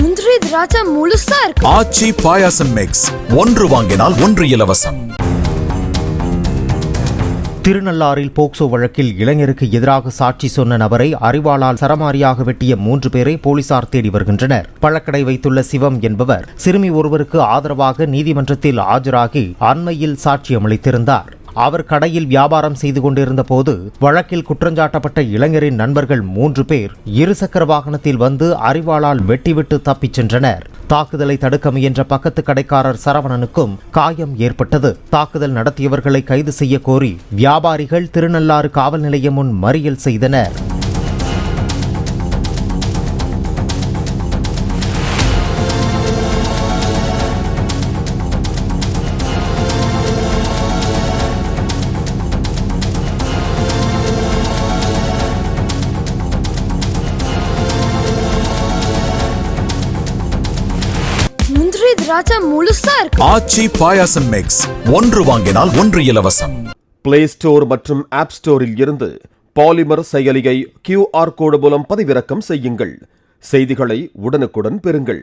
முந்திரி திராட்சை முழுசா இருக்கு. ஆச்சி பாயாசம் மிக்ஸ் ஒன்று வாங்கினால் ஒன்று இலவசம். திருநள்ளாறில் போக்சோ வழக்கில் இளைஞருக்கு எதிராக சாட்சி சொன்ன நபரை அறிவாளால் சரமாரியாக வெட்டிய மூன்று பேரை போலீசார் தேடி வருகின்றனர். பழக்கடை வைத்துள்ள சிவம் என்பவர் சிறுமி ஒருவருக்கு ஆதரவாக நீதிமன்றத்தில் ஆஜராகி அண்மையில் சாட்சியமளித்திருந்தார். அவர் கடையில் வியாபாரம் செய்து கொண்டிருந்த போது வழக்கில் குற்றஞ்சாட்டப்பட்ட இளைஞரின் நண்பர்கள் மூன்று பேர் இருசக்கர வாகனத்தில் வந்து அறிவாளால் வெட்டிவிட்டு தப்பிச் சென்றனர். தாக்குதலை தடுக்க முயன்ற பக்கத்து கடைக்காரர் சரவணனுக்கும் காயம் ஏற்பட்டது. தாக்குதல் நடத்தியவர்களை கைது செய்ய கோரி வியாபாரிகள் திருநள்ளாறு காவல் நிலையம் முன் மறியல் செய்தனர். திராட்சை முழுசா இருக்கு. ஆச்சி பாயாசம் மிக்ஸ் ஒன்று வாங்கினால் ஒன்று இலவசம். பிளே ஸ்டோர் மற்றும் ஆப் ஸ்டோரில் இருந்து பாலிமர் செயலியை கியூஆர் கோடு மூலம் பதிவிறக்கம் செய்யுங்கள். செய்திகளை உடனுக்குடன் பெறுங்கள்.